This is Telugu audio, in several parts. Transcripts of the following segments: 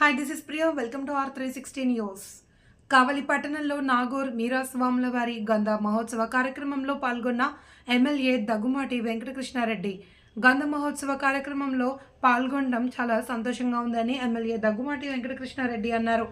Hi this is Priya welcome to R three sixty news Kavali పట్టణంలో నాగూర్ మీరాస్వాముల వారి గంధ మహోత్సవ కార్యక్రమంలో పాల్గొన్న ఎమ్మెల్యే దగ్గుమాటి వెంకటకృష్ణారెడ్డి. గంధ మహోత్సవ కార్యక్రమంలో పాల్గొనడం చాలా సంతోషంగా ఉందని ఎమ్మెల్యే దగ్గుమాటి వెంకటకృష్ణారెడ్డి అన్నారు.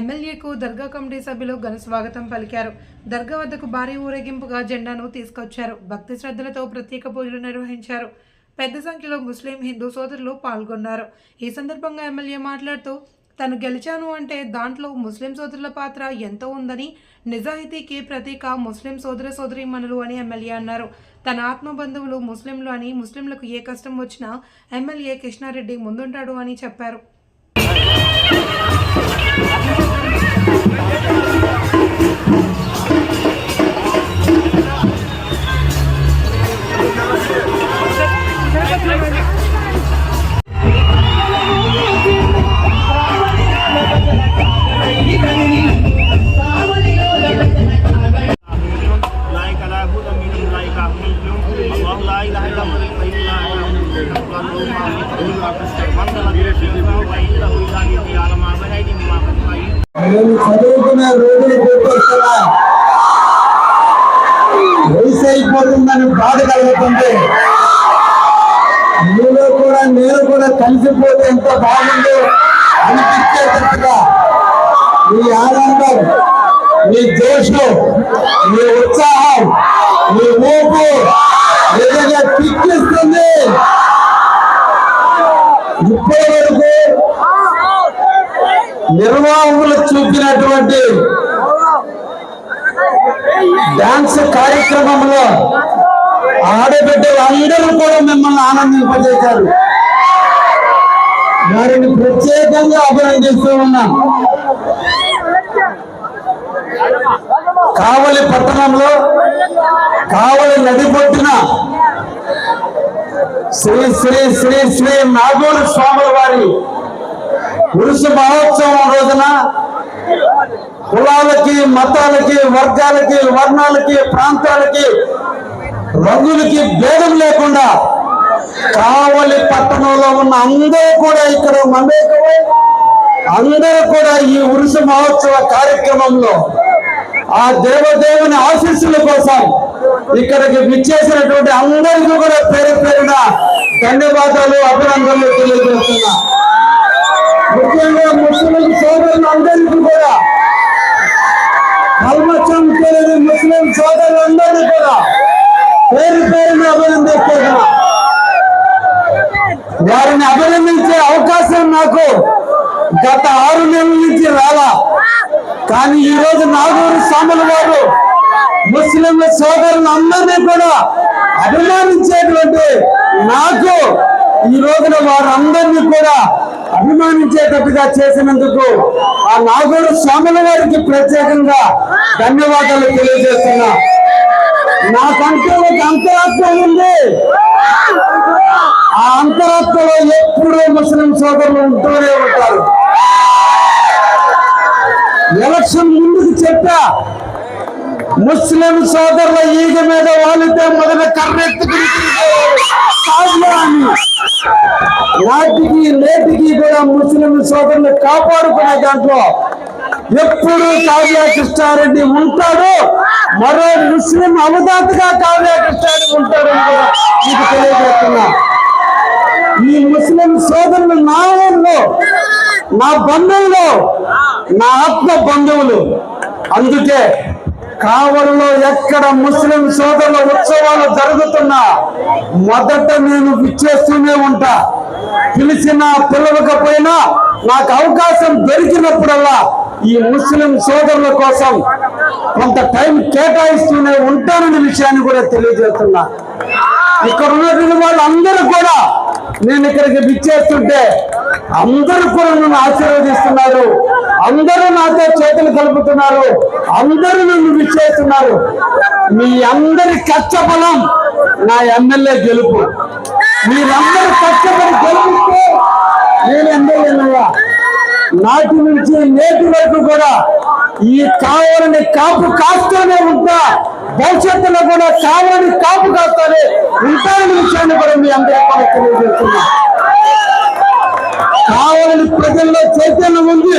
ఎమ్మెల్యేకు దర్గా కమిటీ సభ్యులు ఘన స్వాగతం పలికారు. దర్గా వద్దకు భారీ ఊరేగింపుగా జెండాను తీసుకొచ్చారు. భక్తి శ్రద్ధలతో ప్రత్యేక పూజలు నిర్వహించారు. పెద్ద సంఖ్యలో ముస్లిం హిందూ సోదరులు పాల్గొన్నారు. ఈ సందర్భంగా ఎమ్మెల్యే మాట్లాడుతూ తను గెలిచాను అంటే దాంట్లో ముస్లిం సోదరుల పాత్ర ఎంతో ఉందని నిజాయితీకి ప్రతీక ముస్లిం సోదర సోదరిమణులు అని ఎమ్మెల్యే అన్నారు. తన ఆత్మబంధువులు ముస్లింలు అని ముస్లింలకు ఏ కష్టం వచ్చినా ఎమ్మెల్యే కృష్ణారెడ్డి ముందుంటాడు అని చెప్పారు. మేము చదువుకున్న రోజులు గుర్తొస్తున్నా వయసు అయిపోతుందని బాధ కలుగుతుంటే మీలో కూడా నేను కూడా కలిసిపోతే ఎంత బాగుందో అనిపించేటట్టుగా. మీ ఆనందం మీ జోషం మీ ఉత్సాహం మీ ఊపు నిజంగా పిక్కిస్తుంది ఇప్పటి వరకు నిర్వాహకులు చూపినటువంటి డాన్స్ కార్యక్రమంలో ఆడబిడ్డలందరూ కూడా మిమ్మల్ని ఆనందింపజేశారు. వారిని ప్రత్యేకంగా అభినందిస్తూ ఉన్నాం. కావలి పట్టణంలో కావలి నది పొట్టిన శ్రీ శ్రీ శ్రీ శ్రీ నాగూరు స్వాముల వారి పురుష మహోత్సవం రోజున కులాలకి మతాలకి వర్గాలకి వర్ణాలకి ప్రాంతాలకి రంగులకి భేదం లేకుండా కావలి పట్టణంలో ఉన్న అందరూ కూడా ఇక్కడ మమేకమై అందరూ కూడా ఈ ఉరుసు మహోత్సవ కార్యక్రమంలో ఆ దేవదేవుని ఆశీస్సుల కోసం ఇక్కడికి విచ్చేసినటువంటి అందరికీ కూడా పేరు పేరున ధన్యవాదాలు అభినందనలు తెలియజేస్తున్నా. ముఖ్యంగా ముస్లిం సోదరులందరికీ కూడా కల్మచం తెలియని ముస్లిం సోదరులందరినీ కూడా పేరు పేరున అభినందిస్తున్నా వారిని అభినందించే అవకాశం నాకు గత ఆరు నెలల నుంచి రాలా. కానీ ఈ రోజు నాగూరు స్వాముల వారు ముస్లిం సోదరులందరినీ కూడా అభిమానించేటువంటి నాకు ఈ రోజున వారందరినీ కూడా అభిమానించేటట్టుగా చేసినందుకు ఆ నాగూరు స్వాముల వారికి ప్రత్యేకంగా ధన్యవాదాలు తెలియజేస్తున్నా. నాకంటూ ఒక అంతరాత్మ ఉంది. ఆ అంతరాత్మలో ఎప్పుడూ ముస్లిం సోదరులు ఉంటూనే ఉంటారు. ఎలక్షన్ ముందుకు చెప్పా ముస్లిం సోదరుల ఈగ మీద వాలితే మొదట కర్రెత్తుకుని తిరిగేవారు నాటికి నేటికి కూడా ముస్లిం సోదరులు కాపాడుకునే దాంట్లో ఎప్పుడు కావ్య కృష్ణారెడ్డి ఉంటాడు. మరో ముస్లిం అవదాతగా కావ్య కృష్ణారెడ్డి ఉంటాడని కూడా మీకు తెలియజేస్తున్నా. ఈ ముస్లిం సోదరులు నా ఊళ్ళో నా బంధువులు నా ఆత్మ బంధువులు. అందుకే కావలిలో ఎక్కడ ముస్లిం సోదరుల ఉత్సవాలు జరుగుతున్నా మొదట నేను విచ్చేస్తూనే ఉంటా. పిలిచినా పిలవకపోయినా నాకు అవకాశం దొరికినప్పుడల్లా ఈ ముస్లిం సోదరుల కోసం కొంత టైం కేటాయిస్తూనే ఉంటానని విషయాన్ని కూడా తెలియజేస్తున్నా. ఇక్కడ ఉన్నటువంటి వాళ్ళందరూ కూడా నేను ఇక్కడికి విచ్చేస్తుంటే అందరూ కూడా నన్ను ఆశీర్వదిస్తున్నారు. అందరూ నాతో చేతులు కలుపుతున్నారు. అందరూ నన్ను విచ్చేస్తున్నారు. మీ అందరి కష్టఫలం నా ఎమ్మెల్యే గెలుపు. మీరందరూ కష్టపడి గెలిపిస్తే నేను ఎమ్మెల్యేనయ్యా నాటి నుంచి నేటి వరకు కూడా ఈ కావాలని కాపు కాస్తూనే ఉంటా. భవిష్యత్తులో కూడా కావాలని కాపు కాస్తూనే ఉంటారనే విషయాన్ని కూడా మీ అందరికీ కూడా కావాలని ప్రజల్లో చైతన్యం ఉంది.